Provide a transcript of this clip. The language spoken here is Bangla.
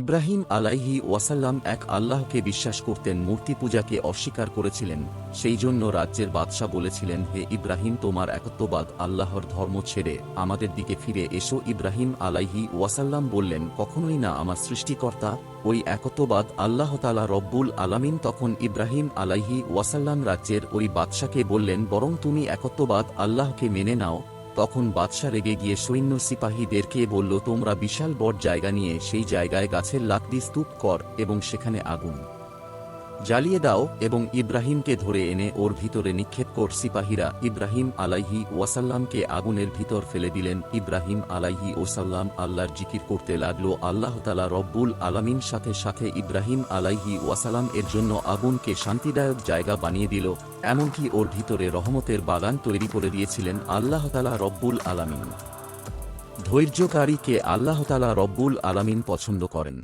ইব্রাহিম আলাইহি ওয়াসাল্লাম এক আল্লাহকে বিশ্বাস করতেন মূর্তি পূজাকে অস্বীকার করেছিলেন। সেই জন্য রাজ্যের বাদশাহ বলেছিলেন, হে ইব্রাহিম, তোমার একত্ববাদ আল্লাহর ধর্ম ছেড়ে আমাদের দিকে ফিরে এসো। ইব্রাহিম আলাইহি ওয়াসাল্লাম বললেন, কখনোই না, আমার সৃষ্টিকর্তা ওই একত্ববাদ আল্লাহ তালা রব্বুল আলামিন। তখন ইব্রাহিম আলাইহি ওয়াসাল্লাম রাজ্যের ওই বাদশাকে বললেন, বরং তুমি একত্ববাদ আল্লাহকে মেনে নাও। তখন বাদশা রেগে গিয়ে সৈন্য সিপাহীদেরকে বলল, তোমরা বিশাল বড় জায়গা নিয়ে সেই জায়গায় গাছের লাকড়ি স্তূপ কর এবং সেখানে আগুন জ্বালিয়ে দাও এবং ইব্রাহিমকে ধরে এনে ওর ভিতরে নিক্ষেপ কর সিপাহীরা। ইব্রাহিম আলাইহি ওয়াসাল্লামকে আগুনের ভিতর ফেলে দিলেন। ইব্রাহিম আলাইহি ওসাল্লাম আল্লাহর জিকির করতে লাগল। আল্লাহ তালা রব্বুল আলামিন সাথে সাথে ইব্রাহিম আলাইহি ওয়াসালাম এর জন্য আগুনকে শান্তিদায়ক জায়গা বানিয়ে দিল। এমনকি ওর ভিতরে রহমতের বাগান তৈরি করে দিয়েছিলেন আল্লাহ তালা রব্বুল আলামিন। ধৈর্যকারীকে আল্লাহ তালা রব্বুল আলামিন পছন্দ করেন।